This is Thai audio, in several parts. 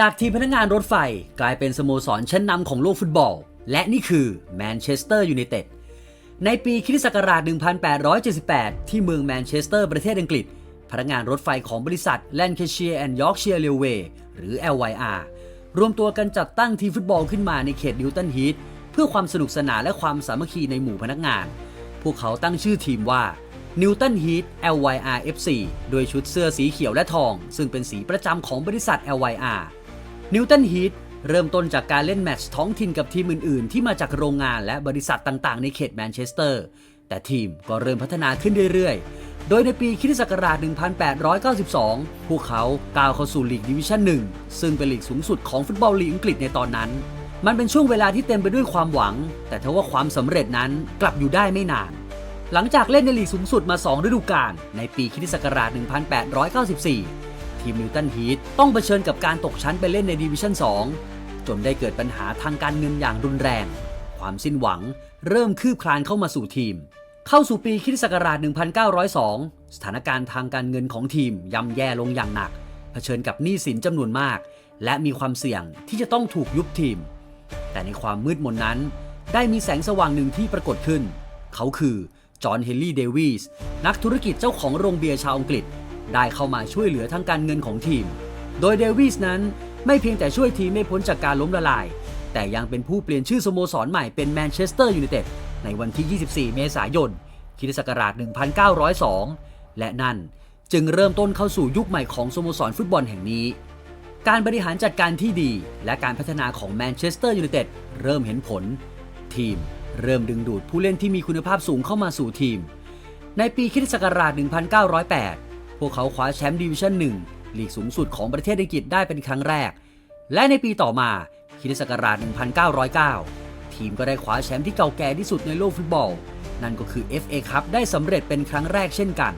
จากทีมพนักงานรถไฟกลายเป็นสโมสรชั้นนำของโลกฟุตบอล และนี่คือแมนเชสเตอร์ยูไนเต็ดในปีคริสตศักราช 1878 ที่เมืองแมนเชสเตอร์ประเทศอังกฤษ พนักงานรถไฟของบริษัท Lancashire and Yorkshire Railway หรือ LYR รวมตัวกันจัดตั้งทีมฟุตบอลขึ้นมาในเขตนิวตันฮีทเพื่อความสนุกสนานและความสามัคคีในหมู่พนักงาน พวกเขาตั้งชื่อทีมว่านิวตันฮีท LYR FC โดยชุดเสื้อสีเขียวและทอง ซึ่งเป็นสีประจำของบริษัท LYR นิวตันฮีทเริ่มต้นจากการเล่นแมตช์ท้องถิ่นกับทีมอื่น ๆ ที่มาจากโรงงานและบริษัทต่าง ๆ ในเขตแมนเชสเตอร์ แต่ทีมก็เริ่มพัฒนาขึ้นเรื่อย ๆ โดยในปีคริสต์ศักราช 1892 พวกเขาก้าวเข้าสู่ลีกดิวิชั่น 1 ซึ่งเป็นลีกสูงสุดของฟุตบอลลีกอังกฤษในตอนนั้น มันเป็นช่วงเวลาที่เต็มไปด้วยความหวัง แต่ทว่าความสำเร็จนั้นกลับอยู่ได้ไม่นาน หลังจากเล่นในลีกสูงสุดมา 2 ฤดูกาลในปีคริสตศักราช 1894 ทีมนิวตันฮีทต้องเผชิญกับการตกชั้นไปเล่นในดิวิชั่น 2 จนได้เกิดปัญหาทางการเงินอย่างรุนแรง ความสิ้นหวังเริ่มคืบคลานเข้ามาสู่ทีม เข้าสู่ปีคริสตศักราช 1902 สถานการณ์ทางการเงินของทีมย่ำแย่ลงอย่างหนัก เผชิญกับหนี้สินจำนวนมาก และมีความเสี่ยงที่จะต้องถูกยุบทีม แต่ในความมืดมนนั้น ได้มีแสงสว่างหนึ่งที่ปรากฏขึ้น เขาคือจอห์นเฮนรี่เดวิสนักธุรกิจเจ้าของโรงเบียร์ชาวอังกฤษ ได้เข้ามาช่วยเหลือทางการเงินของทีม โดยเดวิสนั้นไม่เพียงแต่ช่วยทีมไม่พ้นจากการล้มละลาย แต่ยังเป็นผู้เปลี่ยนชื่อสโมสรใหม่เป็นแมนเชสเตอร์ยูไนเต็ดในวันที่ 24 เมษายนคิศักราช 1902 และนั่นจึงเริ่มต้นเข้าสู่ยุคใหม่ของสโมสรฟุตบอลแห่งนี้ การบริหารจัดการที่ดี และการพัฒนาของแมนเชสเตอร์ยูไนเต็ดเริ่มเห็นผล ทีมเริ่มดึงดูดผู้เล่นที่มีคุณภาพสูงเข้ามาสู่ทีม ในปีคิศักราช 1908 วกเขาคว้าแชมป์ดิวิชั่น1ลีกสูงสุดของประเทศอังกฤษได้เป็นครั้งแรก และในปีต่อมาคิศักราช 1909 ทีมก็ได้คว้าแชมป์ที่เก่าแก่ที่สุดในโลกฟุตบอล นั่นก็คือ FA คัพได้สำเร็จเป็นครั้งแรกเช่นกัน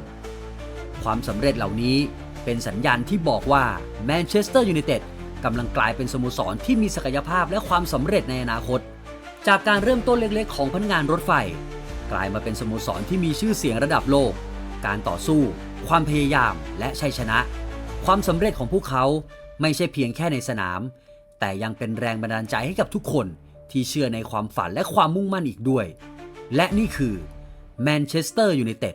ความสำเร็จเหล่านี้เป็นสัญญาณที่บอกว่าแมนเชสเตอร์ยูไนเต็ดกำลังกลายเป็นสโมสรที่มีศักยภาพและความสำเร็จในอนาคต จากการเริ่มต้นเล็กๆ ของพนักงานรถไฟ กลายมาเป็นสโมสรที่มีชื่อเสียงระดับโลก การต่อสู้ ความพยายามและชัยชนะ ความสำเร็จของพวกเขาไม่ใช่เพียงแค่ในสนาม แต่ยังเป็นแรงบันดาลใจให้กับทุกคนที่เชื่อในความฝันและความมุ่งมั่นอีกด้วย และนี่คือแมนเชสเตอร์ยูไนเต็ด